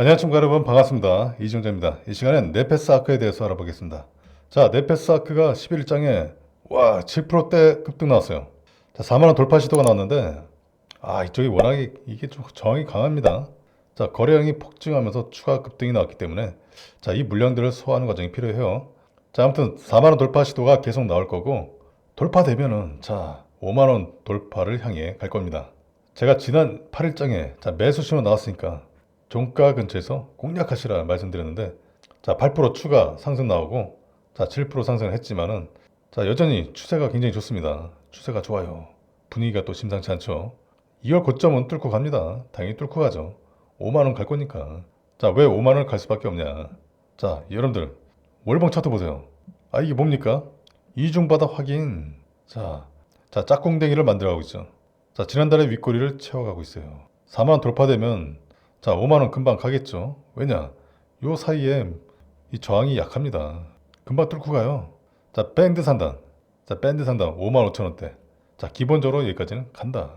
안녕하십니까 여러분 반갑습니다. 이종재입니다. 이 시간엔 네페스 아크에 대해서 알아보겠습니다. 자, 네페스 아크가 11일장에 와 7%대 급등 나왔어요. 자, 4만원 돌파 시도가 나왔는데 아 이쪽이 워낙에 이게 좀 저항이 강합니다. 자, 거래량이 폭증하면서 추가 급등이 나왔기 때문에 자, 이 물량들을 소화하는 과정이 필요해요. 자, 아무튼 4만원 돌파 시도가 계속 나올 거고 돌파되면은 자 5만원 돌파를 향해 갈 겁니다. 제가 지난 8일장에 자, 매수 신호 나왔으니까 종가 근처에서 공략하시라 말씀드렸는데 자 8% 추가 상승 나오고 자 7% 상승을 했지만은 자 여전히 추세가 굉장히 좋습니다. 추세가 좋아요. 분위기가 또 심상치 않죠. 2월 고점은 뚫고 갑니다. 당연히 뚫고 가죠. 5만 원 갈 거니까. 자 왜 5만 원 갈 수밖에 없냐. 자 여러분들 월봉 차트 보세요. 아 이게 뭡니까? 이중바다 확인. 자, 자 짝꿍댕이를 만들어 가고 있죠. 자 지난달에 윗꼬리를 채워 가고 있어요. 4만 원 돌파되면 자 5만 원 금방 가겠죠. 왜냐? 요 사이에 이 저항이 약합니다. 금방 뚫고 가요. 자 밴드 상단. 자 밴드 상단 5만 5천 원대. 자 기본적으로 여기까지는 간다.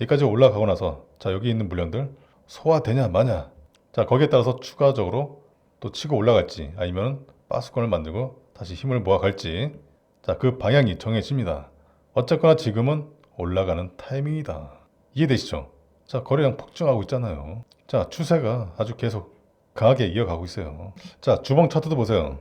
여기까지 올라가고 나서 자 여기 있는 물량들 소화되냐 마냐. 자 거기에 따라서 추가적으로 또 치고 올라갈지 아니면 빠스권을 만들고 다시 힘을 모아갈지 자 그 방향이 정해집니다. 어쨌거나 지금은 올라가는 타이밍이다. 이해되시죠? 자 거래량 폭증하고 있잖아요. 자 추세가 아주 계속 강하게 이어가고 있어요. 자 주봉 차트도 보세요.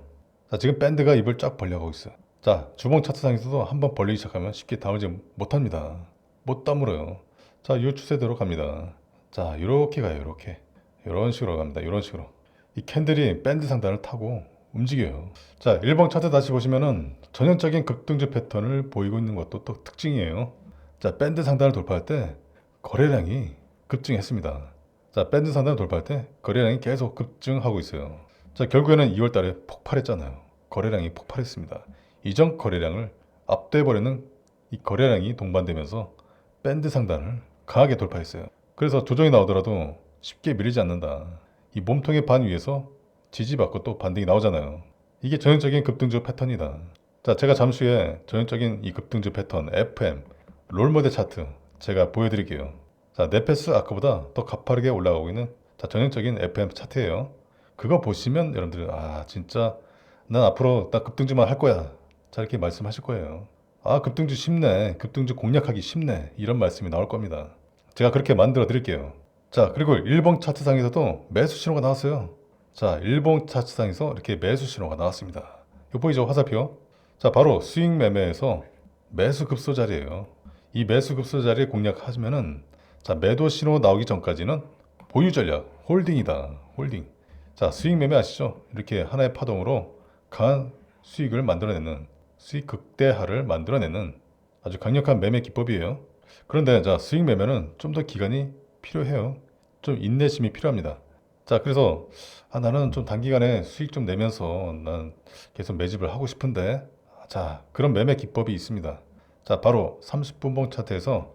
자 지금 밴드가 입을 쫙 벌려가고 있어요. 자 주봉 차트상에서도 한번 벌리기 시작하면 쉽게 다물지 못합니다. 못 다물어요. 자 이 추세대로 갑니다. 자 이렇게 가요. 이렇게 이런 식으로 갑니다. 이런 식으로 이 캔들이 밴드 상단을 타고 움직여요. 자, 일봉 차트 다시 보시면은 전형적인 급등주 패턴을 보이고 있는 것도 또 특징이에요. 자, 밴드 상단을 돌파할 때 거래량이 급증했습니다. 자, 밴드 상단을 돌파할 때 거래량이 계속 급증하고 있어요. 자, 결국에는 2월 달에 폭발했잖아요. 거래량이 폭발했습니다. 이전 거래량을 압도해버리는 이 거래량이 동반되면서 밴드 상단을 강하게 돌파했어요. 그래서 조정이 나오더라도 쉽게 밀리지 않는다. 이 몸통의 반 위에서 지지받고 또 반등이 나오잖아요. 이게 전형적인 급등주 패턴이다. 자, 제가 잠시 후에 전형적인 이 급등주 패턴 FM 롤모델 차트 제가 보여드릴게요. 자, 네페스 아까보다 더 가파르게 올라가고 있는 자, 전형적인 FM 차트예요. 그거 보시면 여러분들 아 진짜 난 앞으로 딱 급등주만 할 거야. 자 이렇게 말씀하실 거예요. 아 급등주 쉽네. 급등주 공략하기 쉽네. 이런 말씀이 나올 겁니다. 제가 그렇게 만들어 드릴게요. 자 그리고 일봉 차트상에서도 매수 신호가 나왔어요. 자 일봉 차트상에서 이렇게 매수 신호가 나왔습니다. 이거 보이죠 화살표? 자 바로 수익 매매에서 매수 급소 자리예요. 이 매수 급소 자리에 공략하시면은 자 매도 신호 나오기 전까지는 보유 전략 홀딩이다. 홀딩. 자 수익 매매 아시죠? 이렇게 하나의 파동으로 강한 수익을 만들어내는 수익 극대화를 만들어내는 아주 강력한 매매 기법이에요. 그런데 자 수익 매매는 좀 더 기간이 필요해요. 좀 인내심이 필요합니다. 자 그래서 아, 나는 좀 단기간에 수익 좀 내면서 난 계속 매집을 하고 싶은데 자 그런 매매 기법이 있습니다. 자 바로 30분봉 차트에서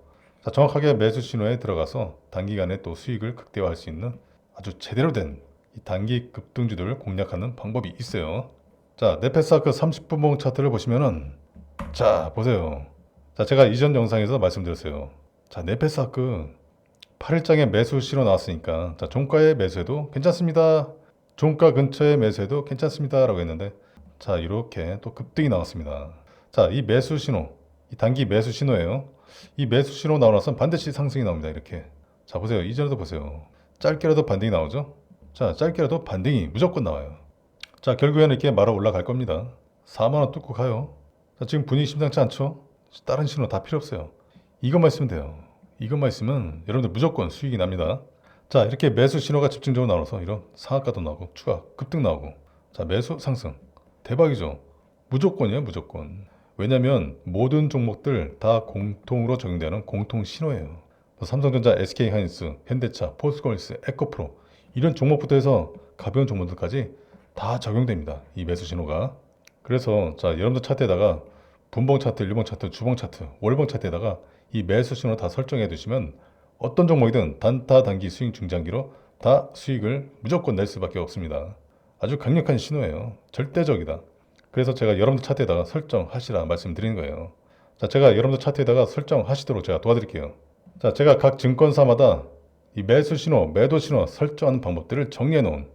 자, 정확하게 매수 신호에 들어가서 단기간에 또 수익을 극대화할 수 있는 아주 제대로 된이 단기 급등주들을 공략하는 방법이 있어요. 자, 네페스아크 30분봉 차트를 보시면은 자, 보세요. 자, 제가 이전 영상에서 말씀드렸어요. 자, 네페스아크 8일장에 매수 신호 나왔으니까 자, 종가에 매수해도 괜찮습니다. 종가 근처에 매수해도 괜찮습니다 라고 했는데 자, 이렇게 또 급등이 나왔습니다. 자, 이 매수 신호, 이 단기 매수 신호예요. 이 매수 신호 나오고 나서 반드시 상승이 나옵니다. 이렇게. 자, 보세요. 이전에도 보세요. 짧게라도 반등이 나오죠? 자, 짧게라도 반등이 무조건 나와요. 자, 결국에는 이렇게 말아 올라갈 겁니다. 4만원 뚫고 가요. 자, 지금 분위기 심상치 않죠? 다른 신호 다 필요 없어요. 이것만 있으면 돼요. 이것만 있으면 여러분들 무조건 수익이 납니다. 자, 이렇게 매수 신호가 집중적으로 나와서 이런 상한가도 나오고 추가 급등 나오고 자, 매수 상승. 대박이죠? 무조건이에요, 무조건. 왜냐면 모든 종목들 다 공통으로 적용되는 공통 신호예요. 뭐 삼성전자, SK하이닉스, 현대차, 포스코일스, 에코프로 이런 종목부터 해서 가벼운 종목들까지 다 적용됩니다. 이 매수 신호가. 그래서 자 여러분들 차트에다가 분봉 차트, 일봉 차트, 주봉 차트, 월봉 차트에다가 이 매수 신호 다 설정해 두시면 어떤 종목이든 단타, 단기, 수익, 중장기로 다 수익을 무조건 낼 수밖에 없습니다. 아주 강력한 신호예요. 절대적이다. 그래서 제가 여러분들 차트에다가 설정하시라 말씀드리는 거예요. 자, 제가 여러분들 차트에다가 설정하시도록 제가 도와드릴게요. 자, 제가 각 증권사마다 이 매수 신호, 매도 신호 설정하는 방법들을 정리해 놓은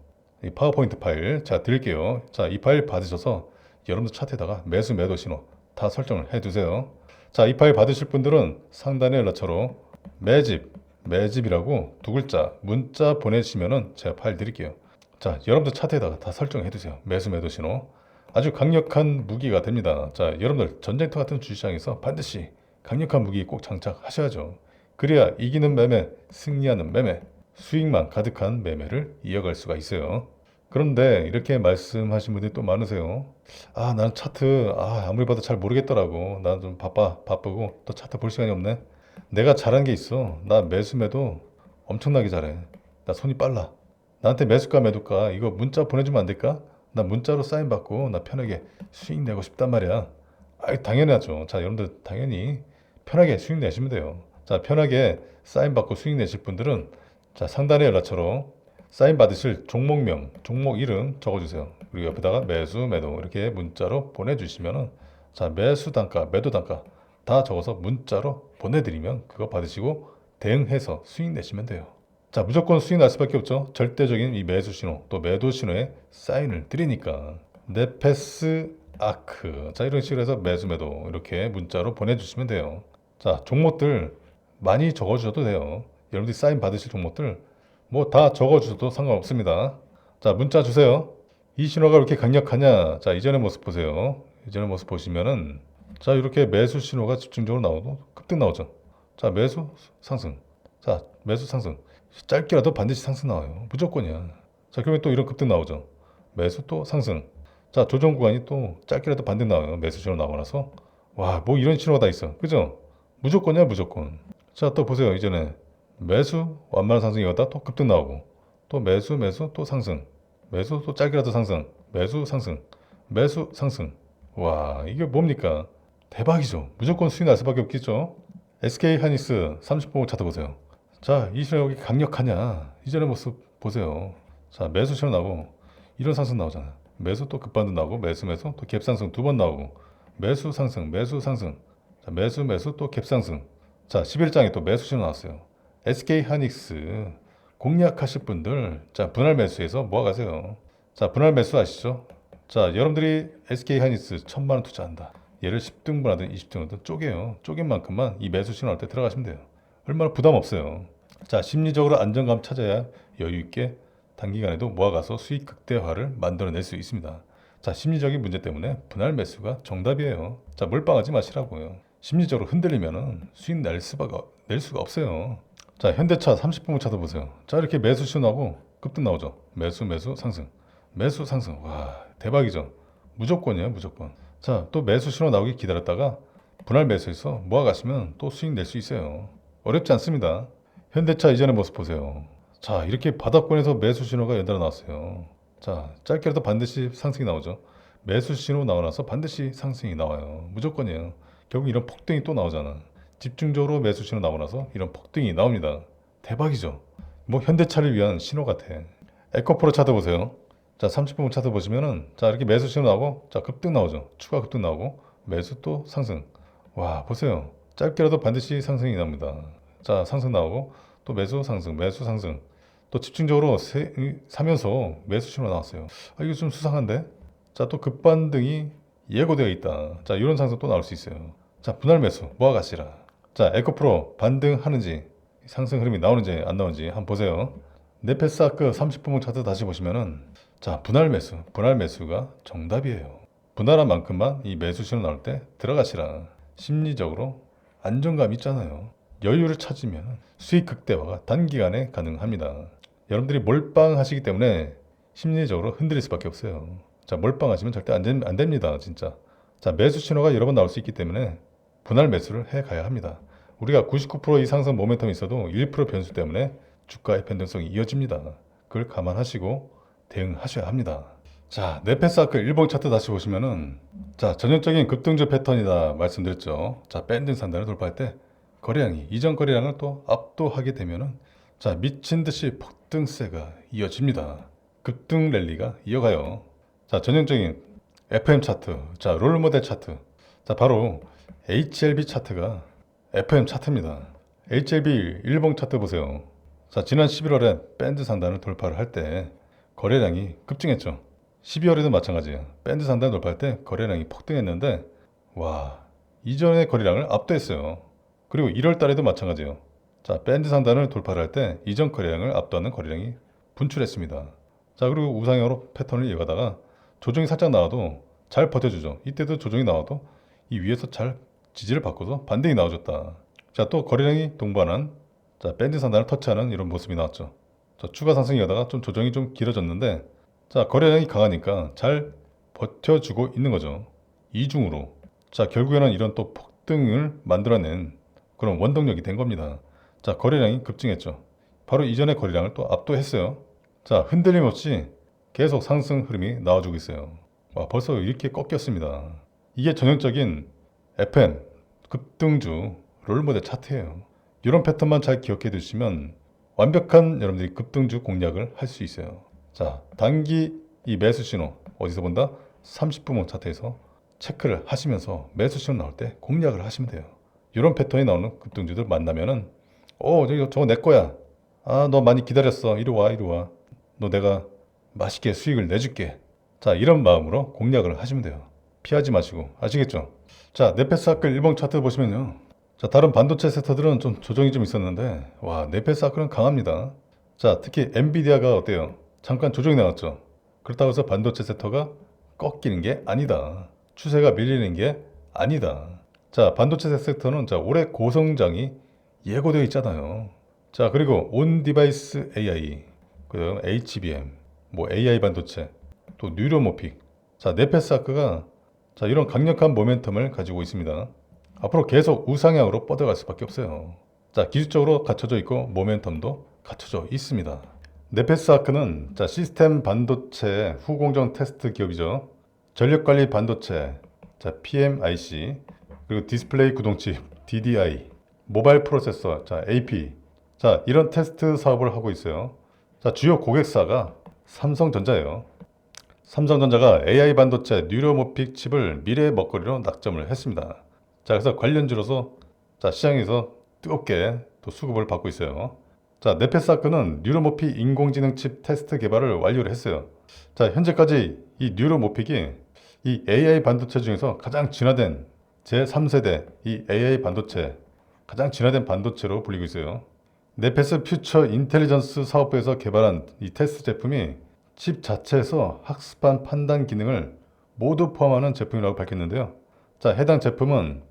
이 파워포인트 파일 자 드릴게요. 자, 이 파일 받으셔서 여러분들 차트에다가 매수, 매도 신호 다 설정을 해 두세요. 자, 이 파일 받으실 분들은 상단의 연락처로 매집, 매집이라고 두 글자 문자 보내주시면은 제가 파일 드릴게요. 자, 여러분들 차트에다가 다 설정해 두세요. 매수, 매도 신호. 아주 강력한 무기가 됩니다. 자, 여러분들 전쟁터 같은 주시장에서 반드시 강력한 무기 꼭 장착하셔야죠. 그래야 이기는 매매, 승리하는 매매, 수익만 가득한 매매를 이어갈 수가 있어요. 그런데 이렇게 말씀하신 분들이 또 많으세요. 아, 나는 차트, 아, 아무리 봐도 잘 모르겠더라고. 난좀 바빠, 바쁘고 또 차트 볼 시간이 없네. 내가 잘한 게 있어. 나 매수 매도 엄청나게 잘해. 나 손이 빨라. 나한테 매수가 매도가 이거 문자 보내주면 안 될까? 나 문자로 사인 받고 나 편하게 수익 내고 싶단 말이야. 아, 당연하죠. 자, 여러분들 당연히 편하게 수익 내시면 돼요. 자, 편하게 사인 받고 수익 내실 분들은 자, 상단의 연락처로 사인 받으실 종목명, 종목 이름 적어주세요. 그리고 옆에다가 매수, 매도 이렇게 문자로 보내주시면은 자, 매수 단가, 매도 단가 다 적어서 문자로 보내드리면 그거 받으시고 대응해서 수익 내시면 돼요. 자, 무조건 수익 날 수밖에 없죠. 절대적인 이 매수 신호, 또 매도 신호에 사인을 드리니까. 네페스 아크. 자, 이런 식으로 해서 매수, 매도 이렇게 문자로 보내주시면 돼요. 자, 종목들 많이 적어주셔도 돼요. 여러분들이 사인 받으실 종목들 뭐 다 적어주셔도 상관없습니다. 자, 문자 주세요. 이 신호가 그렇게 강력하냐? 자, 이전의 모습 보세요. 이전의 모습 보시면은 자, 이렇게 매수 신호가 집중적으로 나오고 급등 나오죠. 자, 매수 상승. 자, 매수 상승. 짧게라도 반드시 상승 나와요. 무조건이야. 자, 그러면 또 이런 급등 나오죠. 매수 또 상승. 자, 조정 구간이 또 짧게라도 반등 나와요. 매수 신호 나오고 나서. 와, 뭐 이런 신호가 다 있어. 그죠? 무조건이야, 무조건. 자, 또 보세요. 이전에 매수 완만 상승이었다 또 급등 나오고 또 매수 매수 또 상승 매수 또 짧게라도 상승 매수 상승 매수 상승 와 이게 뭡니까 대박이죠 무조건 수익 날 수밖에 없겠죠 SK 하니스 30분을 차트 보세요 자이 신호 여기 강력하냐 이전의 모습 보세요 자 매수 신호 나오고 이런 상승 나오잖아 매수 또 급반등 나오고 매수 매수 또 갭상승 두 번 나오고 매수 상승 매수 상승 자 매수 매수 또 갭상승 자 11장에 또 매수 신호 나왔어요 SK 하닉스 공략하실 분들 자 분할 매수해서 모아가세요. 자 분할 매수 아시죠? 자 여러분들이 SK 하닉스 천만 원 투자한다. 얘를 10등분 하든 20등분 하든 쪼개요. 쪼갠 만큼만 이 매수 신호할 때 들어가시면 돼요. 얼마나 부담 없어요. 자 심리적으로 안정감 찾아야 여유 있게 단기간에도 모아가서 수익 극대화를 만들어낼 수 있습니다. 자 심리적인 문제 때문에 분할 매수가 정답이에요. 자 몰빵하지 마시라고요. 심리적으로 흔들리면은 수익 낼 수가 낼 수가 없어요. 자, 현대차 30분을 차도 보세요. 자, 이렇게 매수 신호하고 급등 나오죠. 매수, 매수, 상승. 매수, 상승. 와, 대박이죠. 무조건이에요, 무조건. 자, 또 매수 신호 나오기 기다렸다가 분할 매수해서 모아가시면 또 수익 낼 수 있어요. 어렵지 않습니다. 현대차 이전의 모습 보세요. 자, 이렇게 바닥권에서 매수 신호가 연달아 나왔어요. 자, 짧게라도 반드시 상승이 나오죠. 매수 신호 나오나서 반드시 상승이 나와요. 무조건이에요. 결국 이런 폭등이 또 나오잖아. 집중적으로 매수 신호 나오고 나서 이런 폭등이 나옵니다. 대박이죠. 뭐 현대차를 위한 신호 같아. 에코프로 차트 보세요. 자, 30분 차트 보시면은 자, 이렇게 매수 신호 나오고 자, 급등 나오죠. 추가 급등 나오고 매수 또 상승. 와, 보세요. 짧게라도 반드시 상승이 납니다. 자, 상승 나오고 또 매수 상승, 매수 상승. 또 집중적으로 세, 이- 사면서 매수 신호 나왔어요. 아, 이거 좀 수상한데? 자, 또 급반등이 예고되어 있다. 자, 이런 상승 또 나올 수 있어요. 자, 분할 매수 모아가시라. 자, 에코프로 반등하는지 상승 흐름이 나오는지 안 나오는지 한번 보세요. 네페스아크 30분목 차트 다시 보시면은 자, 분할 매수, 분할 매수가 정답이에요. 분할한 만큼만 이 매수 신호 나올 때 들어가시라. 심리적으로 안정감 있잖아요. 여유를 찾으면 수익 극대화가 단기간에 가능합니다. 여러분들이 몰빵하시기 때문에 심리적으로 흔들릴 수밖에 없어요. 자, 몰빵하시면 절대 안, 된- 안 됩니다, 진짜. 자, 매수 신호가 여러 번 나올 수 있기 때문에 분할 매수를 해 가야 합니다. 우리가 99% 이상승 모멘텀이 있어도 1% 변수 때문에 주가의 변동성이 이어집니다. 그걸 감안하시고 대응하셔야 합니다. 자, 네페스아크 일봉 차트 다시 보시면은 자, 전형적인 급등주 패턴이다 말씀드렸죠. 자, 밴딩 산단을 돌파할 때 거래량이 이전 거래량을 또 압도하게 되면은 자, 미친 듯이 폭등세가 이어집니다. 급등 랠리가 이어가요. 자, 전형적인 FM 차트, 자, 롤모델 차트. 자, 바로 HLB 차트가 FM 차트입니다. HLB 일봉 차트 보세요. 자, 지난 11월에 밴드 상단을 돌파를 할 때 거래량이 급증했죠. 12월에도 마찬가지예요. 밴드 상단 돌파할 때 거래량이 폭등했는데 와, 이전의 거래량을 압도했어요. 그리고 1월 달에도 마찬가지예요. 자, 밴드 상단을 돌파를 할 때 이전 거래량을 압도하는 거래량이 분출했습니다. 자, 그리고 우상향으로 패턴을 이어가다가 조정이 살짝 나와도 잘 버텨주죠. 이때도 조정이 나와도 이 위에서 잘 지지를 받고서 반등이 나와줬다. 자, 또 거래량이 동반한 자, 밴드 상단을 터치하는 이런 모습이 나왔죠. 자, 추가 상승이 가다가 좀 조정이 좀 길어졌는데 자, 거래량이 강하니까 잘 버텨주고 있는 거죠. 이중으로. 자, 결국에는 이런 또 폭등을 만들어낸 그런 원동력이 된 겁니다. 자, 거래량이 급증했죠. 바로 이전의 거래량을 또 압도했어요. 자, 흔들림 없이 계속 상승 흐름이 나와주고 있어요. 와, 벌써 이렇게 꺾였습니다. 이게 전형적인 FM 급등주 롤모델 차트예요. 이런 패턴만 잘 기억해 두시면 완벽한 여러분들이 급등주 공략을 할 수 있어요. 자, 단기 이 매수 신호 어디서 본다? 30분모 차트에서 체크를 하시면서 매수 신호 나올 때 공략을 하시면 돼요. 이런 패턴이 나오는 급등주들 만나면은 어, 저기 저거 내 거야. 아, 너 많이 기다렸어. 이리 와, 이리 와. 너 내가 맛있게 수익을 내줄게. 자, 이런 마음으로 공략을 하시면 돼요. 피하지 마시고. 아시겠죠? 자, 네페스아클 일봉 차트 보시면요. 자, 다른 반도체 섹터들은 좀 조정이 좀 있었는데, 와, 네페스아클은 강합니다. 자, 특히 엔비디아가 어때요? 잠깐 조정이 나왔죠. 그렇다고 해서 반도체 섹터가 꺾이는 게 아니다. 추세가 밀리는 게 아니다. 자, 반도체 섹터는 자, 올해 고성장이 예고되어 있잖아요. 자, 그리고 온 디바이스 AI, 그다음 HBM, 뭐 AI 반도체, 또 뉴로모픽. 자, 네페스아크가 자, 이런 강력한 모멘텀을 가지고 있습니다. 앞으로 계속 우상향으로 뻗어갈 수밖에 없어요. 자, 기술적으로 갖춰져 있고 모멘텀도 갖춰져 있습니다. 네페스아크는 자, 시스템 반도체 후공정 테스트 기업이죠. 전력관리 반도체, 자, PMIC, 그리고 디스플레이 구동칩 DDI, 모바일 프로세서, 자, AP. 자, 이런 테스트 사업을 하고 있어요. 자, 주요 고객사가 삼성전자예요. 삼성전자가 AI 반도체 뉴로모픽 칩을 미래의 먹거리로 낙점을 했습니다. 자, 그래서 관련주로서 자, 시장에서 뜨겁게 또 수급을 받고 있어요. 자, 네페사크는 뉴로모픽 인공지능 칩 테스트 개발을 완료를 했어요. 자, 현재까지 이 뉴로모픽이 이 AI 반도체 중에서 가장 진화된 제3세대 이 AI 반도체 가장 진화된 반도체로 불리고 있어요. 네페스 퓨처 인텔리전스 사업부에서 개발한 이 테스트 제품이 칩 자체에서 학습한 판단 기능을 모두 포함하는 제품이라고 밝혔는데요. 자, 해당 제품은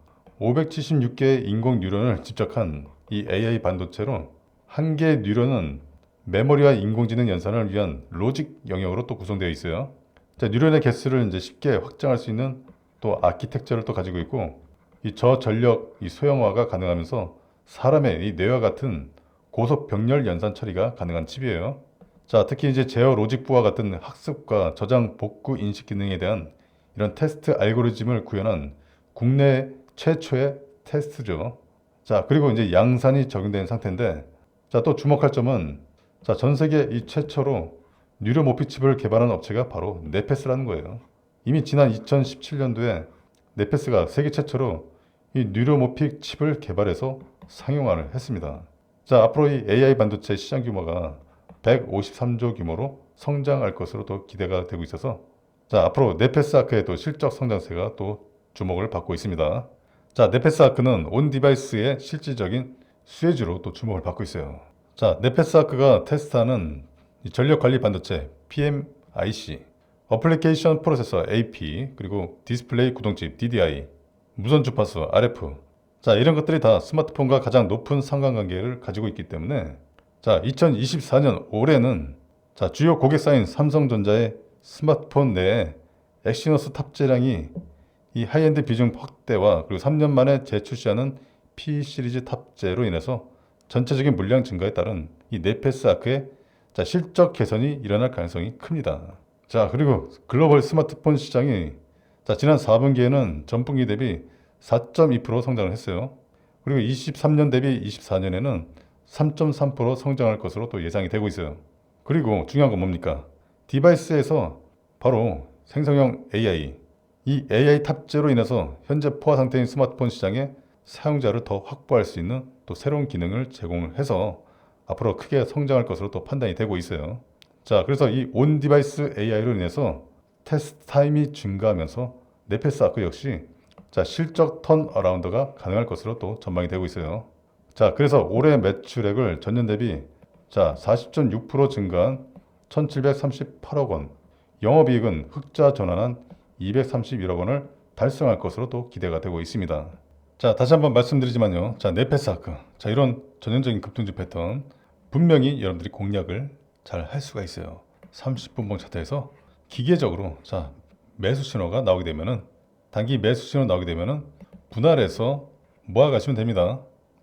576개의 인공 뉴런을 집적한 이 AI 반도체로 한 개의 뉴런은 메모리와 인공지능 연산을 위한 로직 영역으로 또 구성되어 있어요. 자, 뉴런의 개수를 이제 쉽게 확장할 수 있는 또 아키텍처를 또 가지고 있고 이 저전력 이 소형화가 가능하면서 사람의 이 뇌와 같은 고속 병렬 연산 처리가 가능한 칩이에요. 자, 특히 이제 제어 로직부와 같은 학습과 저장 복구 인식 기능에 대한 이런 테스트 알고리즘을 구현한 국내 최초의 테스트죠. 자, 그리고 이제 양산이 적용된 상태인데, 자, 또 주목할 점은, 자, 전 세계 이 최초로 뉴로 모피 칩을 개발한 업체가 바로 네페스라는 거예요. 이미 지난 2017년도에 네페스가 세계 최초로 이 뉴로모픽 칩을 개발해서 상용화를 했습니다. 자, 앞으로 이 AI 반도체 시장 규모가 153조 규모로 성장할 것으로 또 기대가 되고 있어서 자, 앞으로 네페스 아크의 또 실적 성장세가 또 주목을 받고 있습니다. 자, 네페스 아크는 온 디바이스의 실질적인 수혜주로 또 주목을 받고 있어요. 자, 네페스 아크가 테스트하는 이 전력 관리 반도체 PMIC, 어플리케이션 프로세서 AP, 그리고 디스플레이 구동칩 DDI, 무선 주파수 RF. 자, 이런 것들이 다 스마트폰과 가장 높은 상관관계를 가지고 있기 때문에 자, 2024년 올해는 자, 주요 고객사인 삼성전자의 스마트폰 내에 엑시노스 탑재량이 이 하이엔드 비중 확대와 그리고 3년 만에 재출시하는 P 시리즈 탑재로 인해서 전체적인 물량 증가에 따른 이 네페스 아크의 자, 실적 개선이 일어날 가능성이 큽니다. 자, 그리고 글로벌 스마트폰 시장이 자, 지난 4분기에는 전분기 대비 4.2% 성장을 했어요. 그리고 23년 대비 24년에는 3.3% 성장할 것으로 또 예상이 되고 있어요. 그리고 중요한 건 뭡니까? 디바이스에서 바로 생성형 AI, 이 AI 탑재로 인해서 현재 포화 상태인 스마트폰 시장에 사용자를 더 확보할 수 있는 또 새로운 기능을 제공을 해서 앞으로 크게 성장할 것으로 또 판단이 되고 있어요. 자, 그래서 이 온 디바이스 AI로 인해서 테스트 타임이 증가하면서 네페스 아크 역시 자, 실적 턴 어라운드가 가능할 것으로 또 전망이 되고 있어요. 자, 그래서 올해 매출액을 전년 대비 자, 40.6% 증가한 1,738억 원, 영업이익은 흑자 전환한 231억 원을 달성할 것으로 또 기대가 되고 있습니다. 자, 다시 한번 말씀드리지만요. 자, 네페사크. 자, 이런 전형적인 급등주 패턴 분명히 여러분들이 공략을 잘 할 수가 있어요. 30분봉 차트에서 기계적으로 자, 매수 신호가 나오게 되면은 단기 매수 신호 나오게 되면은 분할해서 모아 가시면 됩니다.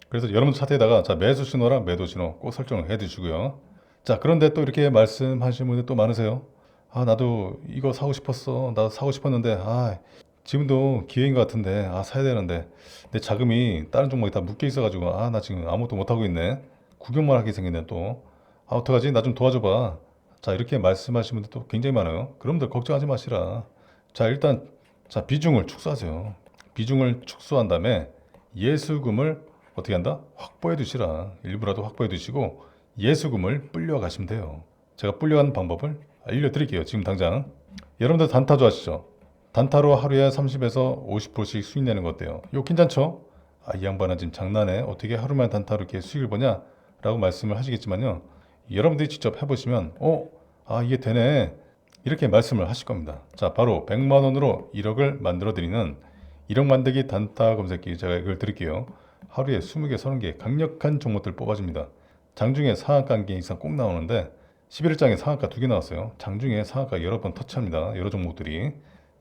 그래서 여러분 차트에다가 자, 매수 신호랑 매도 신호 꼭 설정을 해 두시고요. 자, 그런데 또 이렇게 말씀하시는 분들 또 많으세요. 아, 나도 이거 사고 싶었어. 나도 사고 싶었는데 아, 지금도 기회인 것 같은데 아 사야 되는데 내 자금이 다른 종목에 다 묶여 있어가지고 아 나 지금 아무것도 못 하고 있네 구경만 하게 생겼네 또 아 어떡하지 나 좀 도와줘봐 자 이렇게 말씀하시는 분들 또 굉장히 많아요 그럼들 걱정하지 마시라 자 일단 자 비중을 축소하세요 비중을 축소한 다음에 예수금을 어떻게 한다 확보해 두시라 일부라도 확보해 두시고 예수금을 불려 가시면 돼요 제가 불려가는 방법을 알려드릴게요 지금 당장 여러분들 단타 좋아하시죠 단타로 하루에 30에서 50%씩 수익 내는 거 어때요? 이거 괜찮죠? 아, 이 양반은 지금 장난해. 어떻게 하루만 단타로 이렇게 수익을 보냐? 라고 말씀을 하시겠지만요. 여러분들이 직접 해보시면, 어? 아, 이게 되네. 이렇게 말씀을 하실 겁니다. 자, 바로 100만 원으로 1억을 만들어 드리는 1억 만들기 단타 검색기 제가 이걸 드릴게요. 하루에 20개, 30개 강력한 종목들 뽑아줍니다. 장중에 상한가 한개 이상 꼭 나오는데 11일장에 상한가 두 개 나왔어요. 장중에 상한가 여러 번 터치합니다. 여러 종목들이.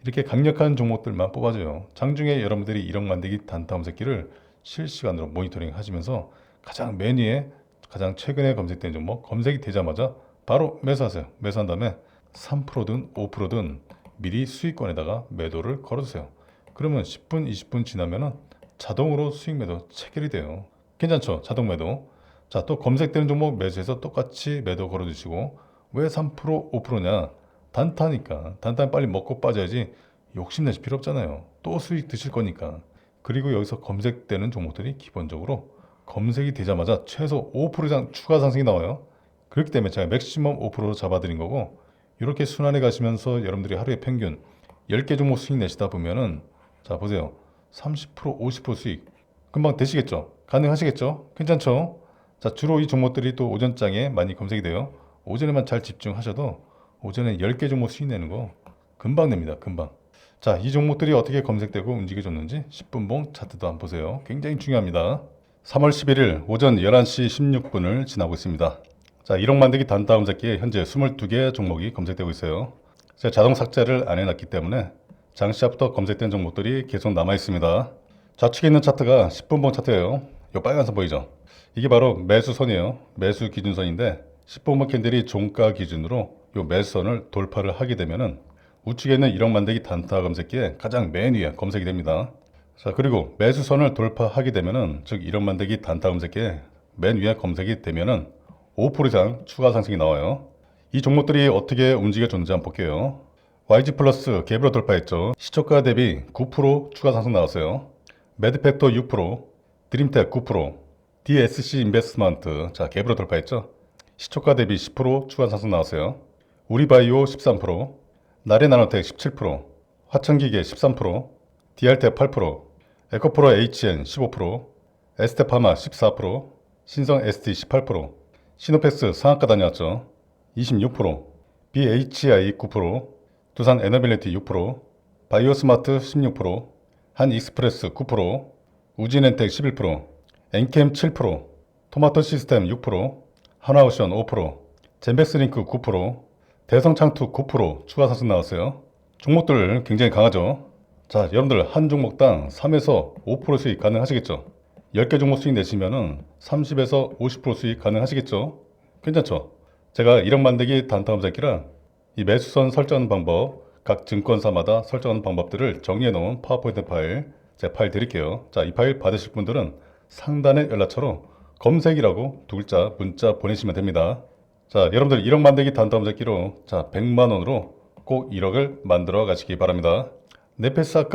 이렇게 강력한 종목들만 뽑아줘요. 장중에 여러분들이 1억 만들기 단타 검색기를 실시간으로 모니터링 하시면서 가장 맨 위에 가장 최근에 검색된 종목 검색이 되자마자 바로 매수하세요. 매수한 다음에 3%든 5%든 미리 수익권에다가 매도를 걸어주세요. 그러면 10분, 20분 지나면은 자동으로 수익 매도 체결이 돼요. 괜찮죠? 자동 매도. 자, 또 검색되는 종목 매수해서 똑같이 매도 걸어주시고 왜 3%, 5%냐? 단타니까 단타 빨리 먹고 빠져야지 욕심내실 필요 없잖아요. 또 수익 드실 거니까. 그리고 여기서 검색되는 종목들이 기본적으로 검색이 되자마자 최소 5% 이상 추가 상승이 나와요. 그렇기 때문에 제가 맥시멈 5% 잡아드린 거고 이렇게 순환해 가시면서 여러분들이 하루에 평균 10개 종목 수익 내시다 보면은 자 보세요. 30% 50% 수익 금방 되시겠죠? 가능하시겠죠? 괜찮죠? 자 주로 이 종목들이 또 오전장에 많이 검색이 돼요. 오전에만 잘 집중하셔도 오전에 10개 종목 수익 내는 거 금방 냅니다. 금방. 자, 이 종목들이 어떻게 검색되고 움직여줬는지 10분봉 차트도 한번 보세요. 굉장히 중요합니다. 3월 11일 오전 11시 16분을 지나고 있습니다. 자, 1억 만들기 단타 검색기에 현재 22개 종목이 검색되고 있어요. 제가 자동 삭제를 안 해놨기 때문에 장시합부터 검색된 종목들이 계속 남아 있습니다. 좌측에 있는 차트가 10분봉 차트예요. 이 빨간선 보이죠? 이게 바로 매수선이에요. 매수 기준선인데 10분봉 캔들이 종가 기준으로 이 매수선을 돌파를 하게 되면은 우측에 있는 1억 만들기 단타 검색기에 가장 맨 위에 검색이 됩니다. 자 그리고 매수선을 돌파하게 되면은 즉 1억 만들기 단타 검색기에 맨 위에 검색이 되면은 5% 이상 추가 상승이 나와요. 이 종목들이 어떻게 움직여줬는지 한번 볼게요. YG 플러스 갭으로 돌파했죠. 시초가 대비 9% 추가 상승 나왔어요. 매드팩터 6%, 드림텍 9%, DSC 인베스트먼트 자 갭으로 돌파했죠. 시초가 대비 10% 추가 상승 나왔어요. 우리바이오 13%, 나레나노텍 17%, 화천기계 13%, 디알텍 8%, 에코프로 HN 15%, 에스테파마 14%, 신성 ST 18%, 시노패스 상한가 다녀왔죠. 26%, BHI 9%, 두산 에너빌리티 6%, 바이오스마트 16%, 한익스프레스 9%, 우진엔텍 11%, 엔캠 7%, 토마토 시스템 6%, 하나오션 5%, 젠백스링크 9%, 대성창투 9% 추가 상승 나왔어요. 종목들 굉장히 강하죠. 자, 여러분들 한 종목당 3에서 5% 수익 가능하시겠죠? 10개 종목 수익 내시면은 30에서 50% 수익 가능하시겠죠? 괜찮죠? 제가 1억 만들기 단타 검색기랑 이 매수선 설정하는 방법, 각 증권사마다 설정하는 방법들을 정리해 놓은 파워포인트 파일, 제 파일 드릴게요. 자, 이 파일 받으실 분들은 상단의 연락처로 검색이라고 두 글자 문자 보내시면 됩니다. 자, 여러분들 1억 만들기 단타 검색기로 자, 100만 원으로 꼭 1억을 만들어 가시기 바랍니다.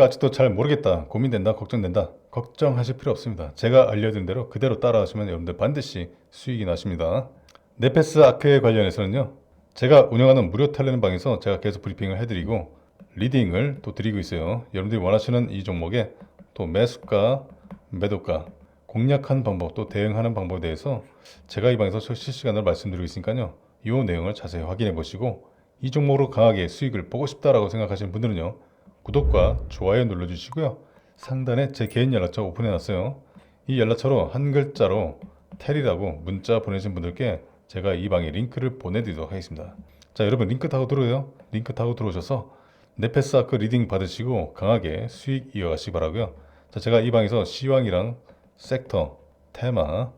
아직도 잘 모르겠다, 고민된다, 걱정된다. 걱정하실 필요 없습니다. 제가 알려드린 대로 그대로 따라하시면 여러분들 반드시 수익이 나십니다. 네페스 아크에 관련해서는요. 제가 운영하는 무료 텔레는 방에서 제가 계속 브리핑을 해드리고 리딩을 또 드리고 있어요. 여러분들이 원하시는 이 종목에 또 매수가, 매도가, 공략하는 방법 또 대응하는 방법에 대해서 제가 이 방에서 실시간으로 말씀드리고 있으니까요. 이 내용을 자세히 확인해 보시고 이 종목으로 강하게 수익을 보고 싶다라고 생각하시는 분들은요. 구독과 좋아요 눌러주시고요. 상단에 제 개인 연락처 오픈해 놨어요. 이 연락처로 한 글자로 텔이라고 문자 보내신 분들께 제가 이 방에 링크를 보내드리도록 하겠습니다. 자 여러분 링크 타고 들어오요. 링크 타고 들어오셔서 네페스 아크 리딩 받으시고 강하게 수익 이어가시기 바라고요. 자 제가 이 방에서 시황이랑 섹터, 테마,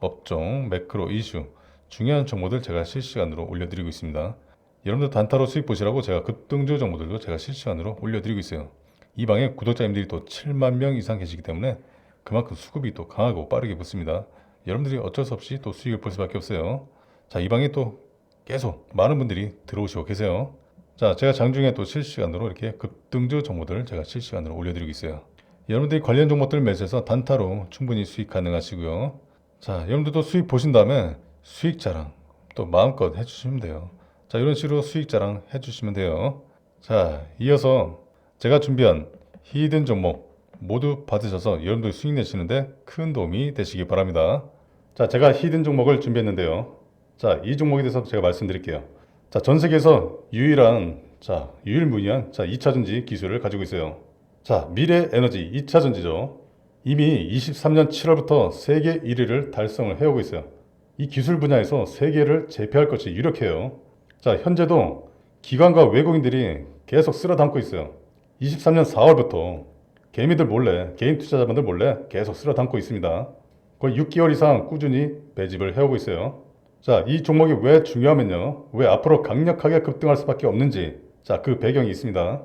업종, 매크로, 이슈 중요한 정보들 제가 실시간으로 올려드리고 있습니다. 여러분들 단타로 수익 보시라고 제가 급등주 정보들도 제가 실시간으로 올려드리고 있어요. 이 방에 구독자님들이 또 7만 명 이상 계시기 때문에 그만큼 수급이 또 강하고 빠르게 붙습니다. 여러분들이 어쩔 수 없이 또 수익을 볼 수밖에 없어요. 자, 이 방에 또 계속 많은 분들이 들어오시고 계세요. 자, 제가 장중에 또 실시간으로 이렇게 급등주 정보들을 제가 실시간으로 올려드리고 있어요. 여러분들이 관련 종목들을 매수해서 단타로 충분히 수익 가능하시고요. 자, 여러분들도 수익 보신 다음에 수익 자랑 또 마음껏 해주시면 돼요. 자, 이런 식으로 수익 자랑 해주시면 돼요. 자, 이어서 제가 준비한 히든 종목 모두 받으셔서 여러분들 수익 내시는데 큰 도움이 되시기 바랍니다. 자, 제가 히든 종목을 준비했는데요. 자, 이 종목에 대해서 제가 말씀드릴게요. 자, 전 세계에서 유일한 자, 유일무이한 자, 2차 전지 기술을 가지고 있어요. 자, 미래 에너지 2차 전지죠. 이미 23년 7월부터 세계 1위를 달성을 해오고 있어요. 이 기술 분야에서 세계를 제패할 것이 유력해요. 자, 현재도 기관과 외국인들이 계속 쓸어 담고 있어요. 23년 4월부터 개미들 몰래, 개인 투자자분들 몰래 계속 쓸어 담고 있습니다. 거의 6개월 이상 꾸준히 배집을 해오고 있어요. 자, 이 종목이 왜 중요하면요. 왜 앞으로 강력하게 급등할 수밖에 없는지. 자, 그 배경이 있습니다.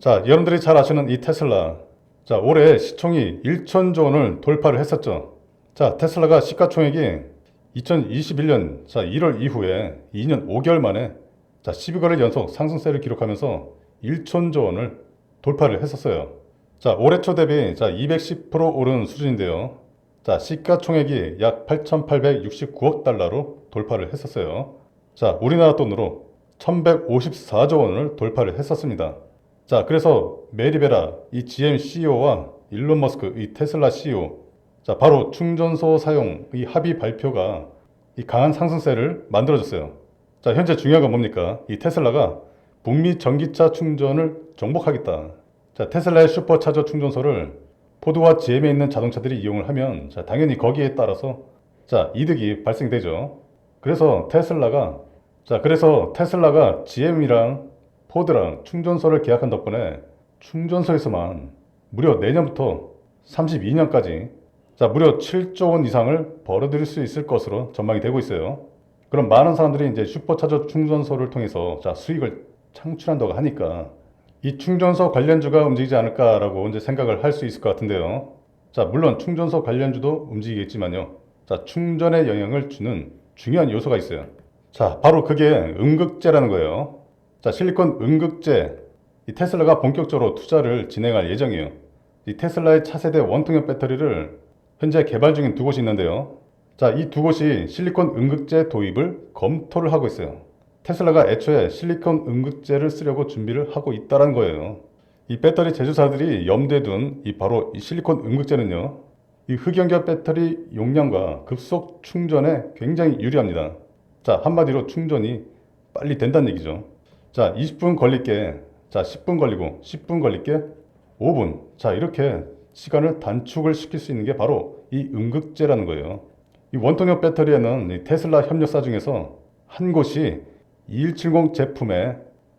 자, 여러분들이 잘 아시는 이 테슬라. 자, 올해 시총이 1천조 원을 돌파를 했었죠. 자, 테슬라가 시가총액이 2021년 자, 1월 이후에 2년 5개월 만에 자, 12거래일 연속 상승세를 기록하면서 1천조 원을 돌파를 했었어요. 자, 올해 초 대비 자, 210% 오른 수준인데요. 자, 시가총액이 약 8,869억 달러로 돌파를 했었어요. 자, 우리나라 돈으로 1,154조 원을 돌파를 했었습니다. 자, 그래서 메리베라 이 GM CEO와 일론 머스크 이 테슬라 CEO 자, 바로 충전소 사용 이 합의 발표가 이 강한 상승세를 만들어줬어요. 자, 현재 중요한 건 뭡니까? 이 테슬라가 북미 전기차 충전을 정복하겠다. 자, 테슬라의 슈퍼차저 충전소를 포드와 GM에 있는 자동차들이 이용을 하면 자, 당연히 거기에 따라서 자, 이득이 발생되죠. 그래서 테슬라가 자, 그래서 테슬라가 GM이랑 포드랑 충전소를 계약한 덕분에 충전소에서만 무려 내년부터 32년까지 자, 무려 7조 원 이상을 벌어들일 수 있을 것으로 전망이 되고 있어요. 그럼 많은 사람들이 이제 슈퍼차저 충전소를 통해서 자, 수익을 창출한다고 하니까 이 충전소 관련주가 움직이지 않을까라고 이제 생각을 할 수 있을 것 같은데요. 자, 물론 충전소 관련주도 움직이겠지만요. 자, 충전에 영향을 주는 중요한 요소가 있어요. 자, 바로 그게 음극재라는 거예요. 자, 실리콘 음극재. 이 테슬라가 본격적으로 투자를 진행할 예정이에요. 이 테슬라의 차세대 원통형 배터리를 현재 개발 중인 두 곳이 있는데요. 자, 이 두 곳이 실리콘 음극재 도입을 검토를 하고 있어요. 테슬라가 애초에 실리콘 음극재를 쓰려고 준비를 하고 있다는 거예요. 이 배터리 제조사들이 염두에 둔 이 바로 이 실리콘 음극재는요. 이 흑연결 배터리 용량과 급속 충전에 굉장히 유리합니다. 자, 한마디로 충전이 빨리 된다는 얘기죠. 자, 20분 걸릴게. 자, 10분 걸리고 10분 걸릴게. 5분. 자, 이렇게 시간을 단축을 시킬 수 있는 게 바로 이 음극재라는 거예요. 이 원통형 배터리에는 이 테슬라 협력사 중에서 한 곳이 2170 제품에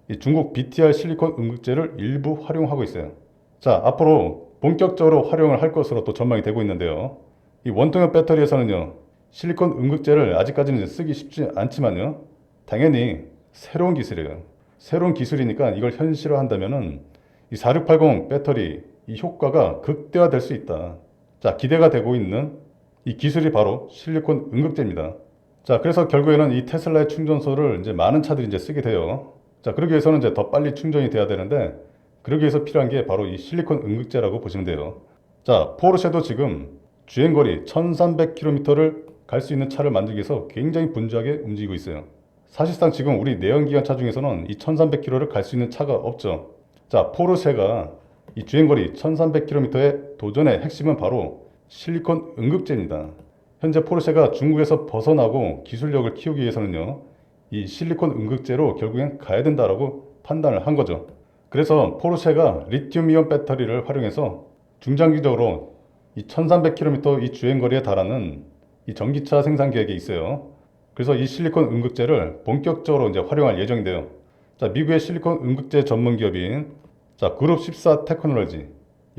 이 중국 BTR 실리콘 음극재를 일부 활용하고 있어요. 자, 앞으로 본격적으로 활용을 할 것으로 또 전망이 되고 있는데요. 이 원통형 배터리에서는요, 실리콘 음극재를 아직까지는 쓰기 쉽지 않지만요, 당연히 새로운 기술이에요. 새로운 기술이니까 이걸 현실화한다면은 이 4680 배터리 이 효과가 극대화될 수 있다. 자, 기대가 되고 있는 이 기술이 바로 실리콘 음극재입니다. 자, 그래서 결국에는 이 테슬라의 충전소를 이제 많은 차들이 이제 쓰게 돼요. 자, 그러기 위해서는 이제 더 빨리 충전이 돼야 되는데, 그러기 위해서 필요한 게 바로 이 실리콘 음극재라고 보시면 돼요. 자, 포르쉐도 지금 주행거리 1300km를 갈 수 있는 차를 만들기 위해서 굉장히 분주하게 움직이고 있어요. 사실상 지금 우리 내연기관 차 중에서는 이 1300km를 갈 수 있는 차가 없죠. 자, 포르쉐가 이 주행거리 1300km의 도전의 핵심은 바로 실리콘 응급제입니다. 현재 포르쉐가 중국에서 벗어나고 기술력을 키우기 위해서는요, 이 실리콘 응급제로 결국엔 가야 된다라고 판단을 한 거죠. 그래서 포르쉐가 리튬이온 배터리를 활용해서 중장기적으로 이 1300km 이 주행거리에 달하는 이 전기차 생산 계획이 있어요. 그래서 이 실리콘 응급제를 본격적으로 이제 활용할 예정인데요. 자, 미국의 실리콘 응급제 전문 기업인 자, 그룹 14 테크놀로지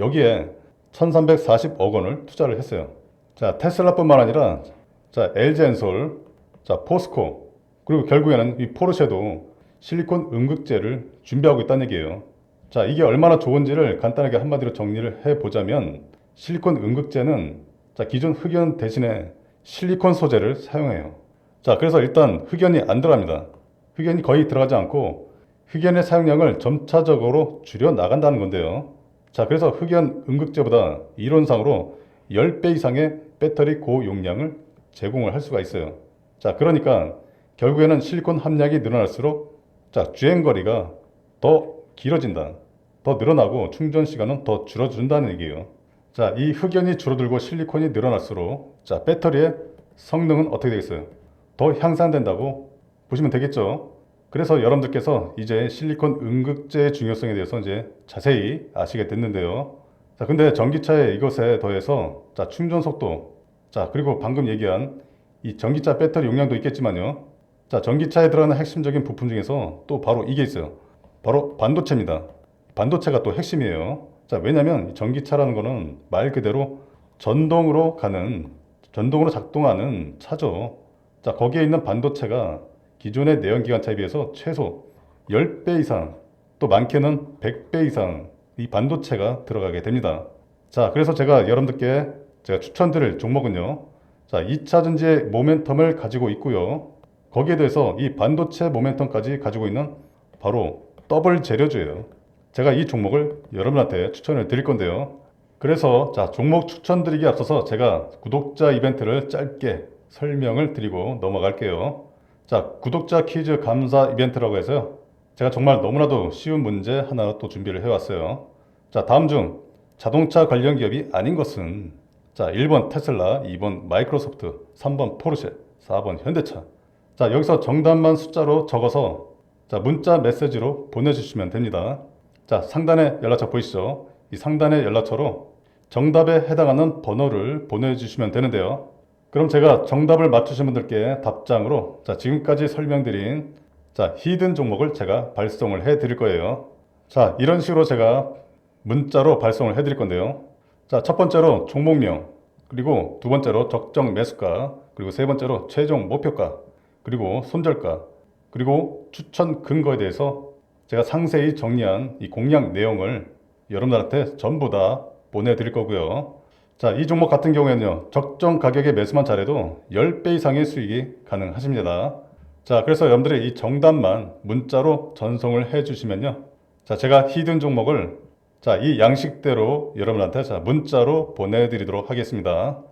여기에 1340억 원을 투자를 했어요. 자, 테슬라뿐만 아니라 자, LG엔솔, 자, 포스코 그리고 결국에는 이 포르쉐도 실리콘 응급제를 준비하고 있다는 얘기예요. 자, 이게 얼마나 좋은지를 간단하게 한마디로 정리를 해 보자면 실리콘 응급제는 자, 기존 흑연 대신에 실리콘 소재를 사용해요. 자, 그래서 일단 흑연이 안 들어갑니다. 흑연이 거의 들어가지 않고 흑연의 사용량을 점차적으로 줄여 나간다는 건데요. 자, 그래서 흑연 응급제보다 이론상으로 10배 이상의 배터리 고용량을 제공을 할 수가 있어요. 자, 그러니까 결국에는 실리콘 함량이 늘어날수록 자, 주행 거리가 더 길어진다. 더 늘어나고 충전 시간은 더 줄어든다는 얘기예요. 자, 이 흑연이 줄어들고 실리콘이 늘어날수록 자, 배터리의 성능은 어떻게 되겠어요? 더 향상된다고 보시면 되겠죠. 그래서 여러분들께서 이제 실리콘 응급제의 중요성에 대해서 이제 자세히 아시게 됐는데요. 자, 근데 전기차의 이것에 더해서 자, 충전 속도, 자, 그리고 방금 얘기한 이 전기차 배터리 용량도 있겠지만요. 자, 전기차에 들어가는 핵심적인 부품 중에서 또 바로 이게 있어요. 바로 반도체입니다. 반도체가 또 핵심이에요. 자, 왜냐면 이 전기차라는 거는 말 그대로 전동으로 가는, 전동으로 작동하는 차죠. 자, 거기에 있는 반도체가 기존의 내연기관차에 비해서 최소 10배 이상, 또 많게는 100배 이상 이 반도체가 들어가게 됩니다. 자, 그래서 제가 여러분들께 제가 추천드릴 종목은요. 자, 2차 전지의 모멘텀을 가지고 있고요. 거기에 대해서 이 반도체 모멘텀까지 가지고 있는 바로 더블 재료주예요. 제가 이 종목을 여러분한테 추천을 드릴 건데요. 그래서 자, 종목 추천드리기 앞서서 제가 구독자 이벤트를 짧게 설명을 드리고 넘어갈게요. 자, 구독자 퀴즈 감사 이벤트라고 해서요. 제가 정말 너무나도 쉬운 문제 하나 또 준비를 해왔어요. 자, 다음 중 자동차 관련 기업이 아닌 것은 자, 1번 테슬라, 2번 마이크로소프트, 3번 포르쉐, 4번 현대차. 자, 여기서 정답만 숫자로 적어서 자, 문자 메시지로 보내주시면 됩니다. 자, 상단에 연락처 보이시죠? 이 상단의 연락처로 정답에 해당하는 번호를 보내주시면 되는데요. 그럼 제가 정답을 맞추신 분들께 답장으로 자, 지금까지 설명드린 자, 히든 종목을 제가 발송을 해 드릴 거예요. 자, 이런 식으로 제가 문자로 발송을 해 드릴 건데요. 자, 첫 번째로 종목명, 그리고 두 번째로 적정 매수가, 그리고 세 번째로 최종 목표가, 그리고 손절가, 그리고 추천 근거에 대해서 제가 상세히 정리한 이 공략 내용을 여러분들한테 전부 다 보내드릴 거고요. 자, 이 종목 같은 경우에는요, 적정 가격에 매수만 잘해도 10배 이상의 수익이 가능하십니다. 자, 그래서 여러분들이 이 정답만 문자로 전송을 해 주시면요. 자, 제가 히든 종목을 자, 이 양식대로 여러분한테 자, 문자로 보내드리도록 하겠습니다.